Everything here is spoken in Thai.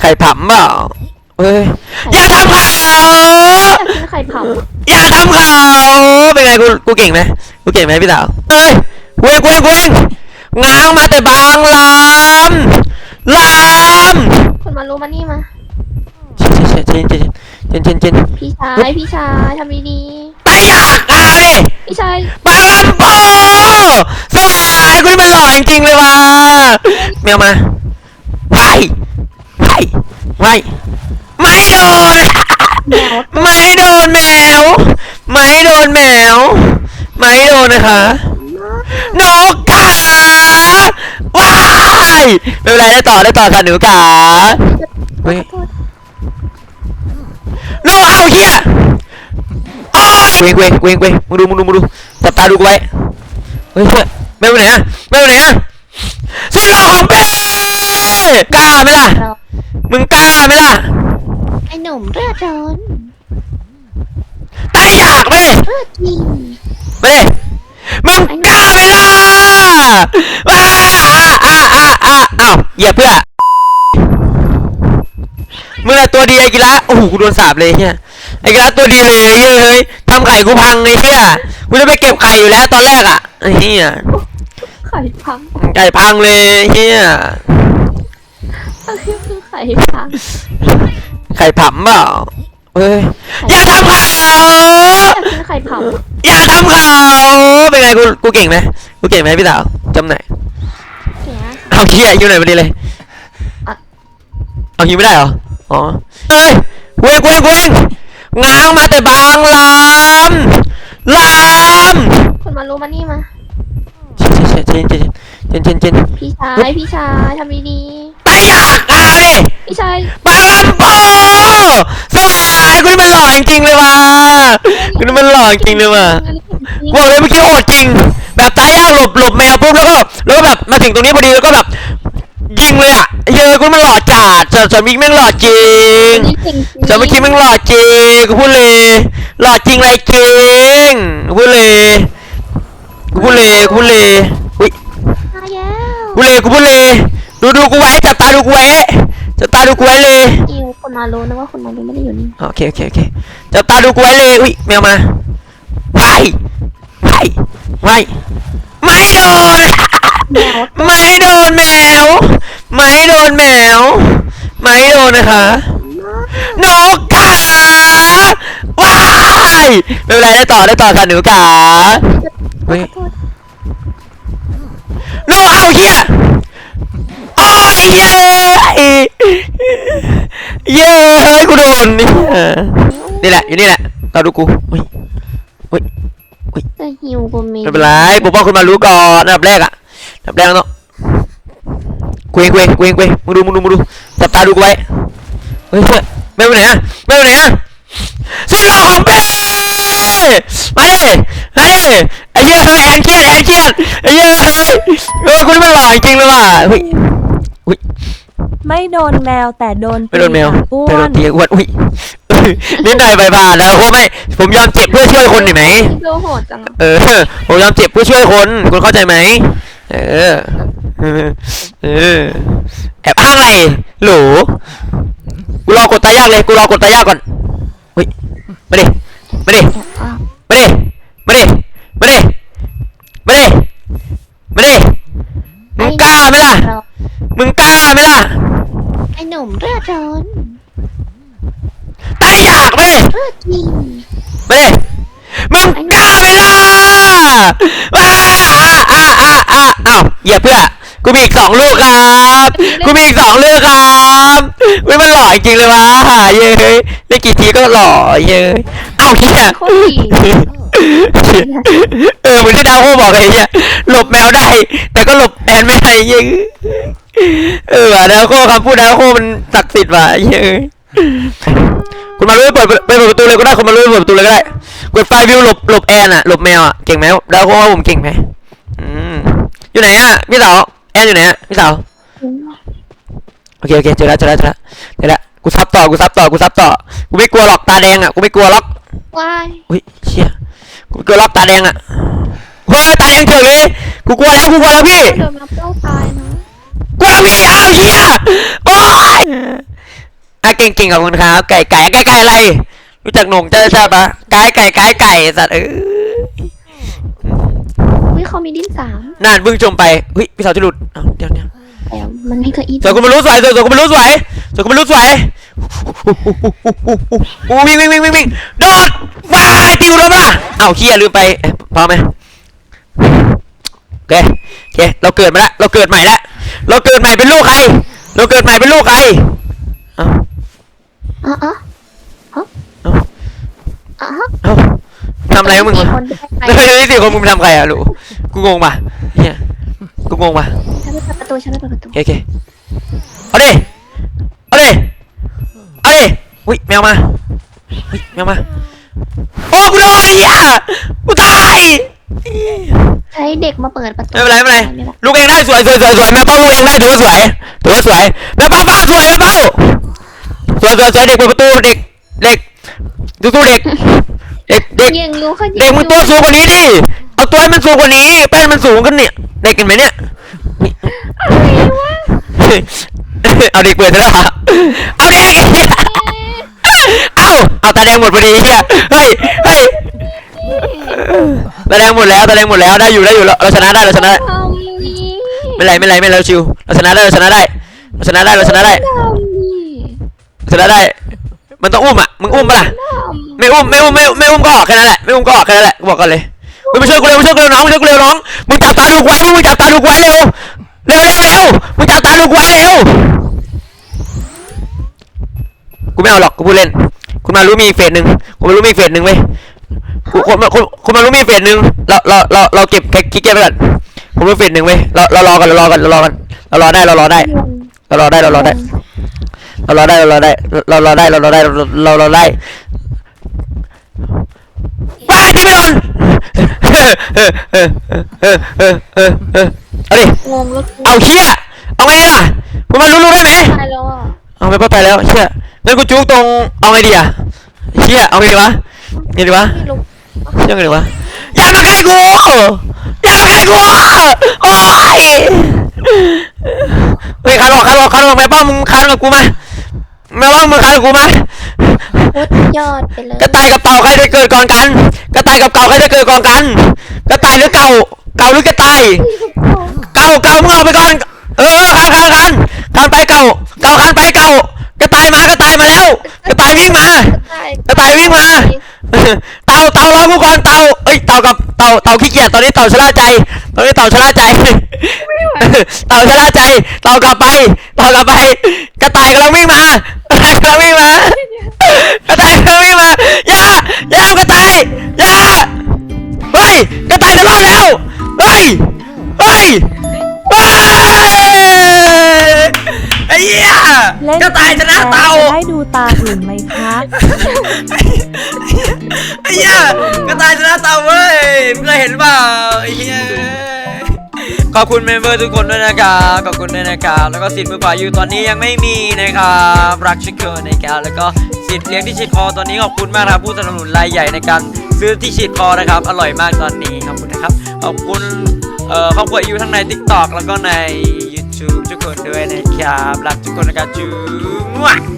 ไข่ผำเปล่าเฮ้ยอย่าทำเขาอยากกินไข่ผำอะอย่าทำเขาเป็นไงกูกูเก่งไหมกูเก่งไหมพี่สาวเฮ้ยเว้งเว้งเว้งง้างมาแต่บางลำลำคนมารู้มานี่มาเจนเจนเจนเจนเจนเจนพี่ชายพี่ชายทำดีไปอยากเอาดิๆพี่ชายบางลำโปสวายกูนี่มันหล่อจริงๆเลยว่ะแมวมา ไปไปไปไม่โดน ไม่โดนแมว ไม่โดนแมว ไม่โดนนะคะนกขาว้ายไม่เป็นไรได้ต่อได้ต่อค่ะหนูขาเฮ้ยโนกเอาเฮียโอ้ยเวงเวงเวงเวงมึงดูมึงดูมึงดูจับตาดูกูไว้เฮ้ยเฮ้ยไปไหนอะแมวไปไหนอะสุดหล่อของเป้กล้า ไหมล่ะ เรามึงกล้าไหมล่ะ ไอ้หนุ่มเลือดร้อนตายอยากไหมเลือดจริงมาดิมึงกล้าไหมล่ะว้าอ่าอ่าอ่าอ้าวเหยียบเพื่อมึงอะตัวดีไอ้กีฬาโอ้โหกูโดนสาบเลยเฮียไอ้กีฬาตัวดีเลยเฮ้ยเฮ้ยทำไข่กูพังไอ้เฮียกูจะไปเก็บไข่อยู่แล้วตอนแรกอะไอ้เฮียไข่พังไก่พังเลยเฮียอะไร คือไข่พังไข่ผำเปล่าเฮ้ยอย่าทำเขาอยากกินไข่ผำอะอย่าทำเขาเป็นไงกูกูเก่งไหมกูเก่งไหมพี่สาวจำไหนอยเสียเอาเฮียอยู่ไหนมาดีเลยอะเอาฮิวไม่ได้เหรออ๋อเฮ้ยเว้งเว้งเว้งง้างมาแต่บางลำลำคนมารู้มานี่มาเจนเจนเจนเจนเจนเจนเจนพี่ชายพี่ชายทำดีไป อยากเอาดิๆพี่ชายบางลำโปสวายกูนี่มันหล่อจริงๆเลยว่ะกูนี่มันหล่อจริงเลยว่ะกูบอกเลยเมื่อกี้โหดจริง แบบตายยากหลบหลบแมวปุ๊บแล้วก็แล้วก็แบบมาถึงตรงนี้พอดีแล้วก็แบบยิงเลยอะเยอะกูมันหล่อจัดส่วนส่วนมิกแม่งหล่อจริงนี่จริงส่วนเมื่อกี้แม่งหล่อจริงกูพูดเลยหล่อจริงอะไรจริงกูพูดเลยกูพูดเลยกูพูดเลยอุ้ย มาแล้วกูเลยกูพูดเลย ดูดูกูไว้จับตาดูกูไว้จับตาดูกูไว้เลยอิวคนมารู้นะว่าคนมารู้ไม่ได้อยู่นี่โอเคโอเคโอเคจับตาดูกูไว้เลยอุ้ยแมวมาไปไปไปไม่โดนแมวไม่โดนแมวไม่โดนแมวไม่โดนนะคะนกขาว้ายไม่เป็นไรได้ต่อได้ต่อค่ะหนูขาเฮ้ยขอโทษนกเอาเฮียโอ้ย เย้เย้เฮ้ยกูโดนนี่นี่แหละอยู่นี่แหละต่อดูกูเฮ้ยเฮ้ยจะหิวกูมีไม่เป็นไรปกป้องคุณมารู้ก่อนอันดับแรกอะอันดับแรกเนาะเกวงเกวงเกวงเกวงมึงดูมึงดูมึงดูจับตาดูกูไว้เฮ้ยเฮ้ยไม่ไปไหนอะไม่ไปไหนอะสุดหล่อของเป้มาดิมาดิไอ้เหี้ยทำไมแอนเครียดแอนเครียดไอ้เหี้ยเฮ้ยเออกูนี่มันหล่อจริงเลยว่ะเฮ้ยอุ้ยไม่ โดนแมวแต่โดนไม่โดนแมวอ้ไม่วโดนนตีอ้วนอุ้ยนิดหน่อยใบผ่านแล้วโคไม่ผมยอมเจ็บเพื่อช่วยคนเห็นไหมดูโหดจังอะเออผมยอมเจ็บเพื่อช่วยคนคุณเข้าใจไหมเออเออเออแอบอ้างอะไรหลูกูรอกดตายากเลยกูรอกดตายากก่อนเฮ้ยมาดิมาดิ อ้าว มาดิมาดิมาดิมาดิมาดิมึงกล้าไหมล่ะ เรา มึงกล้าไหมล่ะ ไอ้หนุ่มเลือดร้อน ตายอยากไหม เลือดจริง มาดิมึงกล้าไหมล่ะว้า อ่าอ่าอ่าอ่าอ้าวเหยียบเพื่อ กูมีอีกสองลูกครับกูมีอีกสองลูกครับเว้ยมันหล่อจริงเลยวะเย้ยได้กี่ทีก็หล่อเย้ยเอ้าเฮียโคตรดีเออเหมือนที่ดาวโฮบอกเลยเฮียหลบแมวได้ แต่ก็หลบแอนไม่ได้เย้ยเออว่ะดาวโฮคำพูดดาวโฮมันศักดิ์สิทธิ์ว่ะเย้ยคุณมาลุยเปิดเปิดประตูเลยก็ได้คุณมาลุยเปิดประตูเลยก็ได้ กดไฟวิวหลบหลบแอนอะหลบแมวอะเก่งไหมดาวโฮว่าผมเก่งไหมอืมอยู่ไหนอะพี่สาวแอนอยู่ไหนอะพี่สาวโอเคโอเคเจอแล้วเจอแล้วเจอแล้วเจอแล้วกูซับต่อกูซับต่อกูซับต่อกูไม่กลัวหรอกตาแดงอะกูไม่กลัวหรอกว้ายอุ้ยเชี่ยกูไม่กลัวหรอกตาแดงอะเฮ้ยตาแดงเฉยเลยกูกลัวแล้วกูกลัวแล้วพี่เดินมาเป้าตายนะกลัวแล้วพี่อ้าวเหี้ยอะเก่งๆขอบคุณครับไก่ไก่ไก่ไก่อะไร รู้จักหนงเจ้าชาปะไก่ไก่ไก่ไก่สัตว์เออวิเขามีดิ้นสามนั่นเพิ่งชมไปเฮ้ยพี่สาวจะหลุดเอ้าเดี๋ยวเดี๋ยวแต่มันมีเก้าอี้สวยคุณมารู้สวยสวยสวยคุณมารู้สวยสวยคุณมารู้สวยโอ้วิ่งวิ่งวิ่งวิ่งวิ่งโดดว้ายติวแล้วปะล่ะเอ้าเฮียลืมไปเอ๊ะพอไหมโอเคโอเคเราเกิดมาแล้วเราเกิดใหม่แล้วเราเกิดใหม่เป็นลูกใคร เราเกิดใหม่เป็นลูกใครเอ้าอ๋ออ๋ออ๋อเอ้า อ๋อเอ้าทำอะไรของมึงวะคนได้ไปแล้วไม่ใช่สี่คนมึงทำใครอะลูกกูงงป่ะเฮียกูงงป่ะฉันไม่เปิดประตูฉันไม่เปิดประตูโอเคโอเคเอาดิเอาดิเอาดิอุ้ยแมวมาอุ้ยแมวมาโอ้กูโดนไอ้เหี้ยกูตาย ใช้เด็กมาเปิดประตูไม่เป็นไรไม่เป็นไรลูกเองได้สวยสวยสวยสวยแม่เป้าลูกเองได้ถือว่าสวยถือว่าสวยแม่เป้าเป้าสวยแม่เป้าสวยสวยสวยเด็กเปิดประตูเด็กเด็ก ดูตู้เด็ก เด็กเด็กยิงอยู่เขายิงเด็กมึงตัวสูงกว่านี้ดิเอาตัวให้มันสูงกว่านี้แป้นมันสูงขึ้นเนี่ย เด็กเห็นไหมเนี่ยเอาเด็กเปิดซะแล้วเอาเด็กเอาเอาตาแดงหมดพอดีเฮียเฮ้ยเฮ้ยตาแดงหมดแล้วตาแดงหมดแล้วได้อยู่ได้อยู่เราเราชนะได้เราชนะได้ทำนี่ไม่เป็นไรไม่เป็นไรไม่เป็นไรเราชิวเราชนะได้เราชนะได้เราชนะได้เราชนะได้ทำนี่เราชนะได้ มันต้องอุ้มอะมึงอุ้มปะล่ะไม่อุ้มไม่อุ้มไม่ไม่อุ้มก็ออกแค่นั้นแหละไม่อุ้มก็ออกแค่นั้นแหละกูบอกกันเลยมึงมาช่วยกูเร็วมาช่วยกูเร็วน้องมาช่วยกูเร็วน้องมึงจับตาดูกไว้มึงจับตาดูกไว้เร็วเร็วเร็วเร็วมึงจับตาดูกไว้เร็วกูไม่เอาหรอกกูพูดเล่นคุณมารู้มีเฟสหนึ่งคุณมารู้มีเฟสหนึ่งเว้ยกูคุณคุณคุณมารู้มีเฟสหนึ่งเราเราเราเราเก็บแค่คิกเก็ตไปก่อนผมรู้เฟสหนึ่งเว้ยเราเรารอกันเรารอกันเรารอกันเรารอได้เรารอได้เรารอได้เรารอได้ เรารอได้เรารอได้เรารอได้เรารอได้เรารอได้ว้ายที่ไม่โดนเอาดิงงแล้วเอาเชี่ยเอาไงล่ะคุณมารู้รู้ได้ไหมตายแล้วอะเอาไปไปแล้วเชี่ยงั้นกูจุกตรงเอาไงดีอะเชี่ยเอาไงดีวะไงดีวะไม่รู้เชี่ยไงดีวะอย่ามาใกล้กูอย่ามาใกล้กูโอ้ยเฮ้ยคันออกคันออกคันออกแม่ป้ามึงคันกับกูมา แม่ป้ามึงคันกับกูมาโคตรยอดไปเลยกระต่ายกับเต่าใครจะเกิดก่อนกัน กระต่ายกับเก่าใครจะเกิดก่อนกัน กระต่ายหรือเก่า เก่าหรือกระต่าย เก่าเก่ามึงเอาไปก่อน เออคันคันคันคันไปเก่า เก่าคันไปเก่า กระต่ายมากระต่ายมาแล้ว กระต่ายวิ่งมาตายกระต่ายวิ่งมา เต่าเต่ารอกูก่อนเต่าเอ้ยเต่ากับเต่าเต่าขี้เกียจตอนนี้เต่าชะล่าใจ ตอนนี้เต่าชะล่าใจ เต่าชะล่าใจ เต่ากลับไป เต่ากลับไป กระต่ายกำลังวิ่งมากระต่ายกำลังวิ่งมากระต่ายกำลังวิ่งมาอย่าอย่าเอากระต่ายอย่าเฮ้ยกระต่ายจะรอดแล้วเฮ้ยเฮ้ยเฮ้ยไอ้เหี้ย เล่นกระต่ายชนะเต่าจะได้ดูตาอื่นไหมคะไอ้เหี้ยกระต่ายชนะเต่าเว้ยมึงเคยเห็นเปล่าไอ้เหี้ยขอบคุณเมมเบอร์ทุกคนด้วยนะครับขอบคุณด้วยนะครับแล้วก็สิทธิ์มือเปล่าอยู่ตอนนี้ยังไม่มีนะครับรักชิคเกอร์นะครับแล้วก็สิทธิ์เลี้ยงที่ฉีดคอตอนนี้ขอบคุณมากนะครับผู้สนับสนุนรายใหญ่ในการซื้อที่ฉีดคอนะครับ อร่อยมากตอนนี้ขอบคุณนะครับขอบคุณเอ่อครอบครัวอยู่ทั้งใน TikTok แล้วก็ใน YouTube ทุกคนด้วยนะครับ รักทุกคนนะครับจู๊